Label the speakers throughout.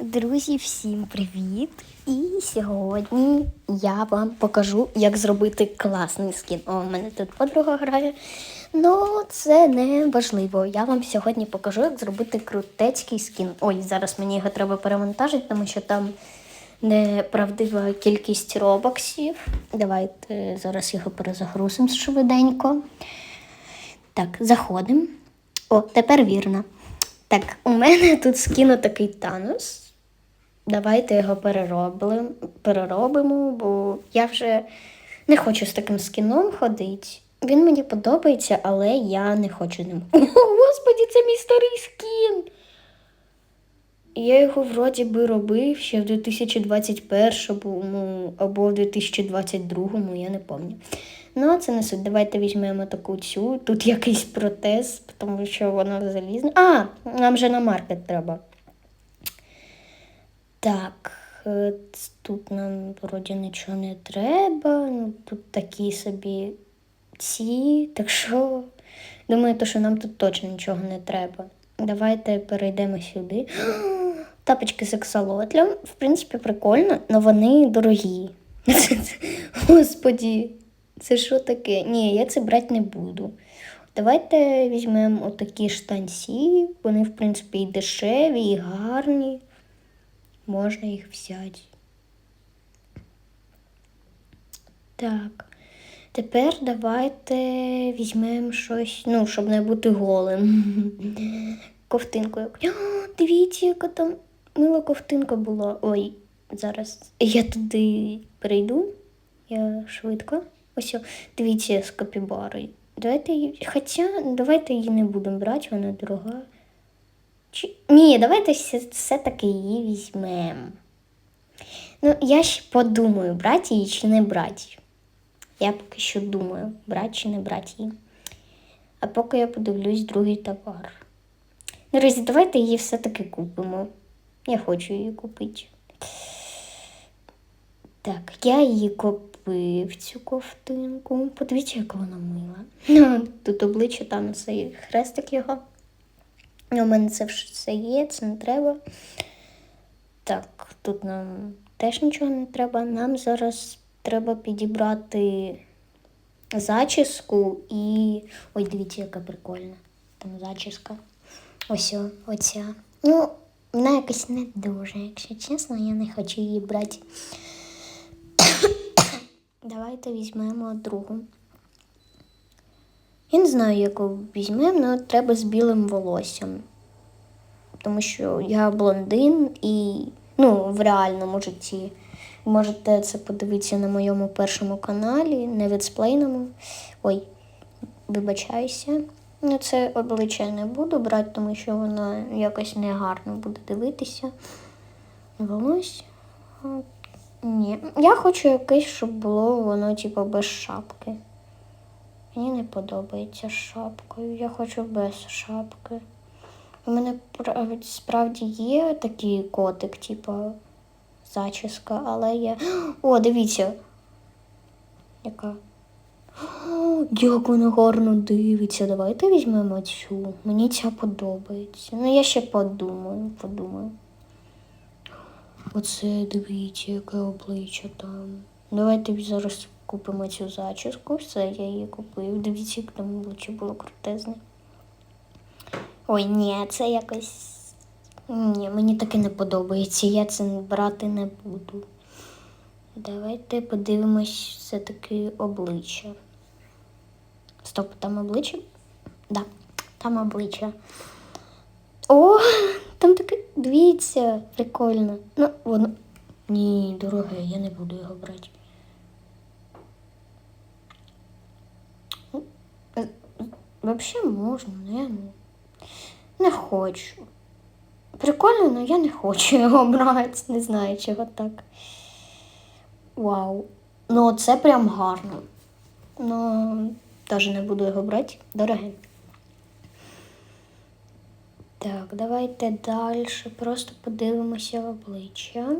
Speaker 1: Друзі, всім привіт! І сьогодні я вам покажу, як зробити класний скін. О, у мене тут подруга грає. Ну, це не важливо. Я вам сьогодні покажу, як зробити крутецький скін. Ой, зараз мені його треба перемонтажити, тому що там неправдива кількість робоксів. Давайте зараз його перезагрузимо швиденько. Так, заходимо. О, тепер вірно. Так, у мене тут скіну такий Танос. Давайте його переробимо, переробимо, бо я вже не хочу з таким скіном ходити. Він мені подобається, але я не хочу ним. О, господі, це мій старий скін. Я його вроді би робив ще в 2021 або в 2022, я не пам'ятаю. Ну, це не суть. Давайте візьмемо таку цю. Тут якийсь протез, тому що вона залізна. А, нам же на маркет треба. Так, е, тут нам вроді нічого не треба. Ну, тут такі собі ці. Так що, думаю, то, що нам тут точно нічого не треба. Давайте перейдемо сюди. Тапочки з ексолотлем. В принципі, прикольно, але вони дорогі. Господі, це що таке? Ні, я це брати не буду. Давайте візьмемо отакі штанці. Вони, в принципі, і дешеві, і гарні. Можна їх взяти. Так. Тепер давайте візьмемо щось, ну, щоб не бути голим. Ковтинку. як- О, дивіться, яка там мила ковтинка була. Ой, зараз я туди перейду. Я швидко. Ось, о, дивіться з капібарою. Давайте її. Хоча давайте її не будемо брати, вона дорога. Чи... Ні, давайте все- все-таки її візьмемо. Ну, я ще подумаю, брати її чи не брати. Я поки що думаю, брати чи не брати її. А поки я подивлюсь другий товар. Друзі, давайте її все-таки купимо. Я хочу її купити. Так, я її купив цю ковтинку. Подивіться, яка вона мила. Ну, Тут обличчя там цей хрестик його. У мене це все є, це не треба. Так, тут нам теж нічого не треба. Нам зараз треба підібрати зачіску і. Ой, дивіться, яка прикольна. Там зачіска. Ось оця. Ну, вона якось не дуже, якщо чесно, я не хочу її брати. Давайте візьмемо другу. Я не знаю, яку візьмемо, але треба з білим волоссям. Тому що я блондин і ну, в реальному житті. Можете це подивитися на моєму першому каналі, не відсплейному. Ой, вибачаюся. Ну, це обличчя не буду брати, тому що воно якось негарно буде дивитися. Волосся. Ні. Я хочу якесь, щоб було воно, типу, без шапки. Мені не подобається шапкою. Я хочу без шапки. У мене справді є такий котик, типу зачіска, але я. О, дивіться. Яка? Як вона гарно дивиться. Давайте візьмемо цю. Мені ця подобається. Ну, я ще подумаю, подумаю. Оце дивіться, яке обличчя там. Давайте зараз купимо цю зачіску. Все, я її купив. Дивіться, як там обличчя було крутезне. Ой, ні, це якось. Ні, мені таке не подобається. Я це брати не буду. Давайте подивимось все-таки обличчя. Стоп, там обличчя? Да, там обличчя. О, там таке, дивіться, прикольно. Ну, воно. Ні, дороге, я не буду його брати. Ну, е, Взагалі можна, але я не, хочу. Прикольно, але я не хочу його брати. Не знаю, чого так. Вау. Ну, це прям гарно. Ну, теж не буду його брати. Дороге. Так, давайте далі. Просто подивимося в обличчя.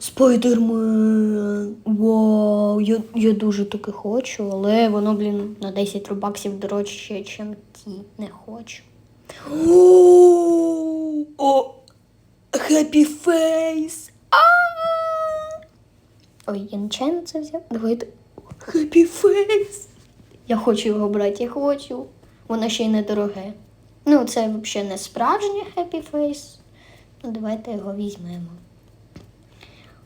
Speaker 1: Спайдермен! Вау! Я, я дуже таки хочу, але воно, блін, на 10 рубаксів дорожче, ніж ті. Не хочу. О! Happy Face! Ой, я нечайно це взяв. Давайте. Happy Face! Я хочу його брати, я хочу. Воно ще й недороге. Ну, це взагалі не справжнє Happy Face. Ну, давайте його візьмемо.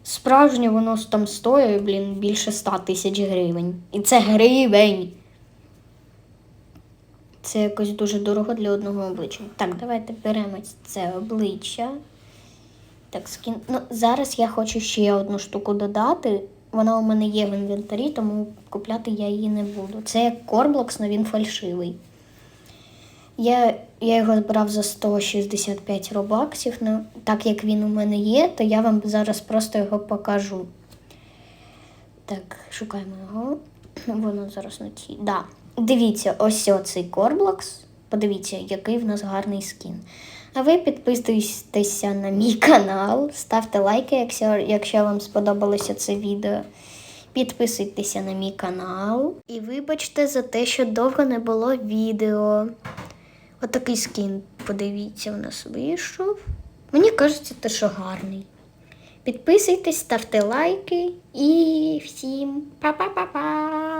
Speaker 1: Справжнє воно там стоїть, блін, більше 100 тисяч гривень. І це гривень. Це якось дуже дорого для одного обличчя. Так, давайте беремо це обличчя. Так, скін. Ну, зараз я хочу ще одну штуку додати. Вона у мене є в інвентарі, тому купляти я її не буду. Це як Корблокс, але він фальшивий. Я, я його збирав за 165 робаксів. Ну, так як він у мене є, то я вам зараз просто його покажу. Так, шукаємо його. Воно зараз на тій. Да. Дивіться, ось цей Корблокс. Подивіться, який в нас гарний скін. А ви підписуйтеся на мій канал, ставте лайки, якщо, якщо вам сподобалося це відео. Підписуйтеся на мій канал. І вибачте за те, що довго не було відео. Отакий скін, подивіться, у нас вийшов. Мені кажеться, те, що гарний. Підписуйтесь, ставте лайки і всім па-па-па-па!